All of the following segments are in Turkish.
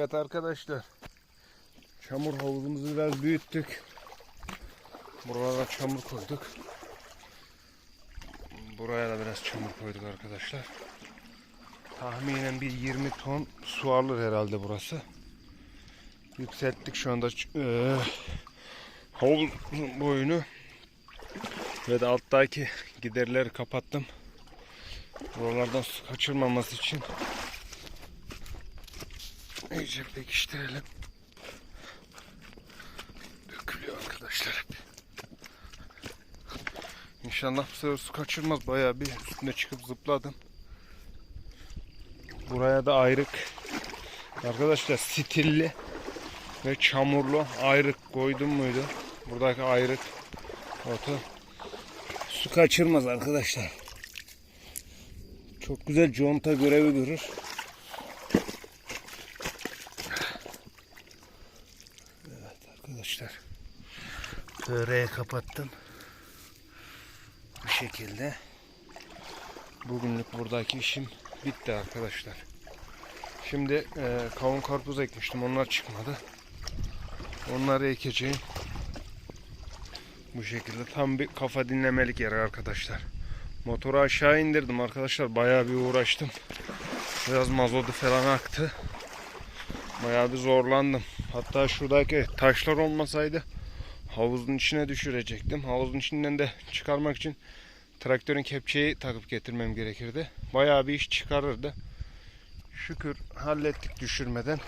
Evet arkadaşlar. Çamur havuzumuzu biraz büyüttük. Buralara çamur koyduk. Buraya da biraz çamur koyduk arkadaşlar. Tahminen bir 20 ton su alır herhalde burası. Yükselttik şu anda eee havuzun boyunu. Ve de alttaki giderleri kapattım. Buralardan su kaçırmaması için iyice pekiştirelim. Dökülüyor arkadaşlar hep. İnşallah bu sefer su kaçırmaz. Bayağı bir üstüne çıkıp zıpladım. Buraya da ayrık. Arkadaşlar stilli ve çamurlu ayrık koydum muydu? Buradaki ayrık otu su kaçırmaz arkadaşlar. Çok güzel conta görevi görür. Arkadaşlar. Böreği kapattım. Bu şekilde. Bugünlük buradaki işim bitti arkadaşlar. Şimdi e, kavun karpuz ekmiştim. Onlar çıkmadı. Onları ekeceğim. Bu şekilde tam bir kafa dinlemelik yer arkadaşlar. Motoru aşağı indirdim arkadaşlar. Bayağı bir uğraştım. Biraz mazotu falan aktı. Bayağı bir zorlandım. Hatta şuradaki taşlar olmasaydı havuzun içine düşürecektim. Havuzun içinden de çıkarmak için traktörün kepçeyi takıp getirmem gerekirdi. Bayağı bir iş çıkarırdı. Şükür hallettik düşürmeden.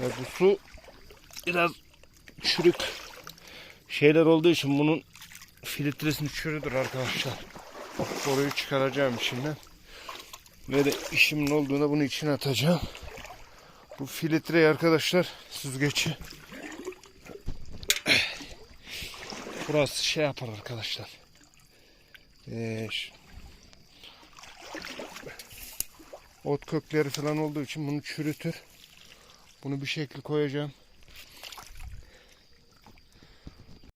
Ve bu su biraz çürük şeyler olduğu için bunun filtresini çürüdür arkadaşlar. Boruyu çıkaracağım içinden. Ve de işimin olduğunda bunu içine atacağım. Bu filtreyi arkadaşlar süzgeci burası şey yapar arkadaşlar. Ee, ot kökleri falan olduğu için bunu çürütür. Bunu bir şekil koyacağım.